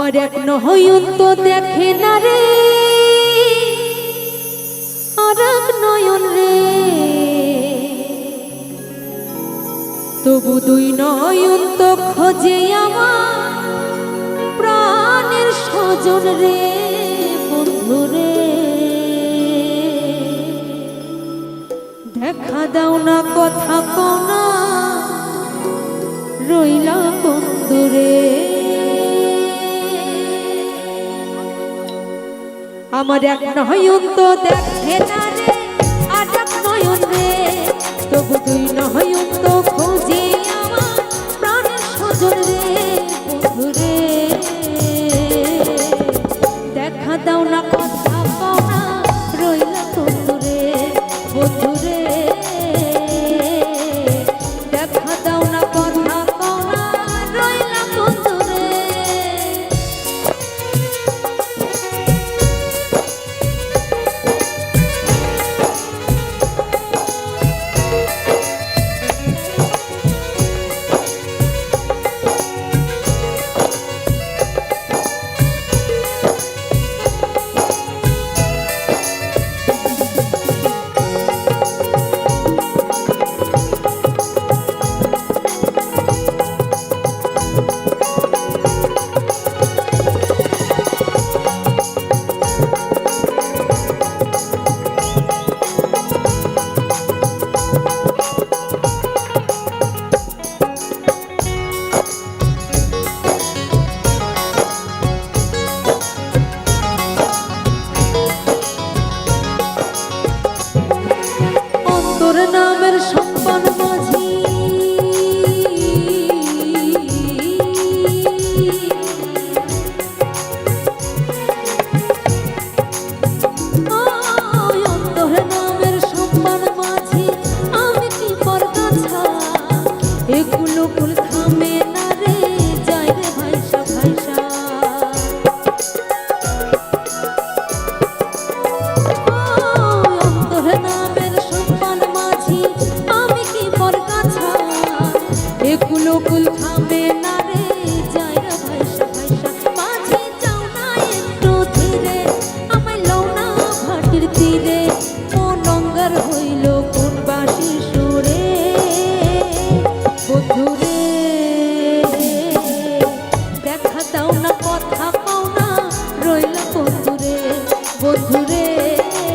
আমার এক নয়ন তো দেখে না রে। আর এক নয়ন রে। তবু দুই নয়ন তো খোঁজে আমার প্রাণের সজন রে, বন্ধু রে। দেখা দাও না কথা কও না আমার এক নয় তো দেখে না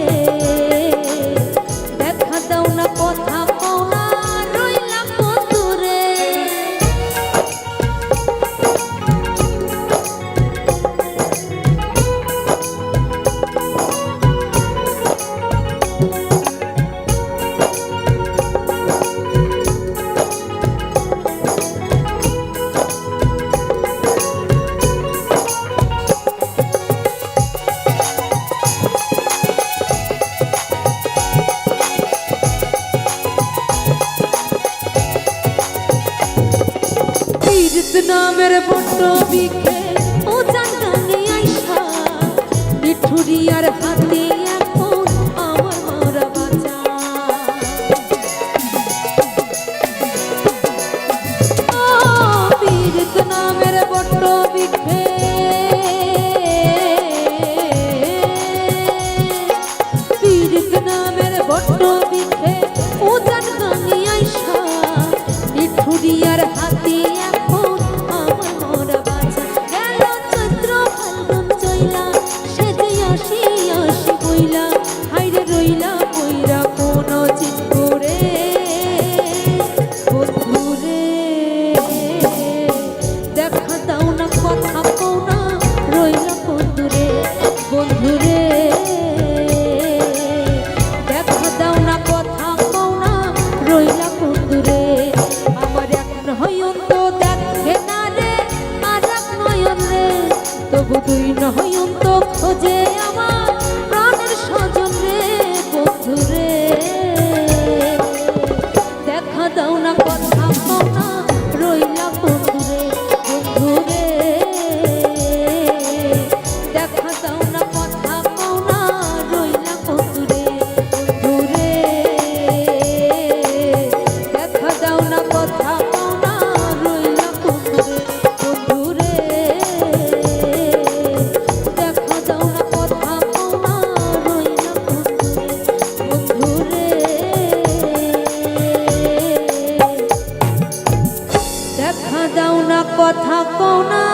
রে দামের বট্ট বিকে ও যে থাকো না।